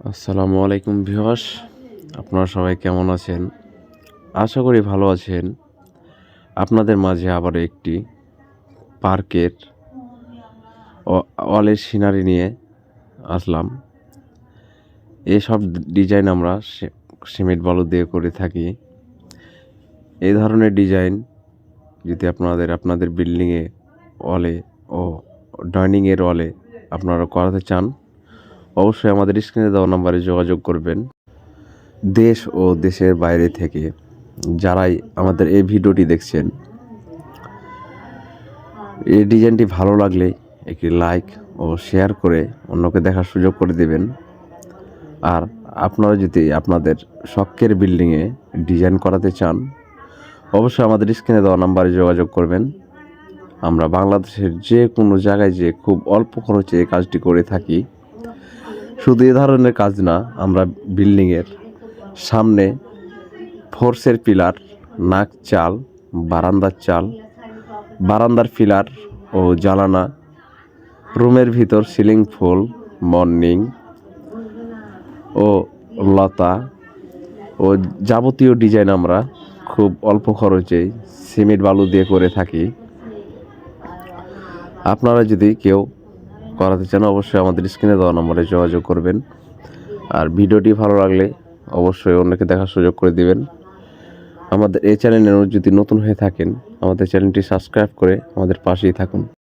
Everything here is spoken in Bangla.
আসসালামু আলাইকুম ভিউয়ার্স। আপনারা সবাই কেমন আছেন? আশা করি ভালো আছেন। আপনাদের মাঝে আবার একটি পার্কের ওয়ালের সিনারি নিয়ে আসলাম। এসব ডিজাইন আমরা সিমেন্ট বালু দিয়ে করে থাকি। এই ধরনের ডিজাইন যদি আপনাদের আপনাদের বিল্ডিংয়ে ওয়ালে ও ডাইনিংয়ের ওয়ালে আপনারা করাতে চান অবশ্যই আমাদের স্ক্রিনে দেওয়া নাম্বারে যোগাযোগ করবেন। দেশ ও দেশের বাইরে থেকে যারাই আমাদের এই ভিডিওটি দেখছেন, এই ডিজাইনটি ভালো লাগলে একটি লাইক ও শেয়ার করে অন্যকে দেখার সুযোগ করে দেবেন। আর আপনারা যদি আপনাদের শখের বিল্ডিংয়ে ডিজাইন করাতে চান, অবশ্যই আমাদের স্ক্রিনে দেওয়া নাম্বারে যোগাযোগ করবেন। আমরা বাংলাদেশের যে কোনো জায়গায় যে খুব অল্প খরচে এই কাজটি করে থাকি শুধু এ ধরনের কাজ না, আমরা বিল্ডিংয়ের সামনে ফোর্সের পিলার, নাক চাল, বারান্দার চাল, বারান্দার পিলার ও জ্বালানা, রুমের ভিতর সিলিং ফুল, মর্নিং ও লতা ও যাবতীয় ডিজাইন আমরা খুব অল্প খরচে সিমেন্ট বালু দিয়ে করে থাকি। আপনারা যদি কেউ করাতে চান, অবশ্যই আমাদের স্ক্রিনে দেওয়া নম্বরে যোগাযোগ করবেন। আর ভিডিওটি ভালো লাগলে অবশ্যই অন্যকে দেখার সুযোগ করে দিবেন। আমাদের এই চ্যানেলে যদি নতুন হয়ে থাকেন, আমাদের চ্যানেলটি সাবস্ক্রাইব করে আমাদের পাশেই থাকুন।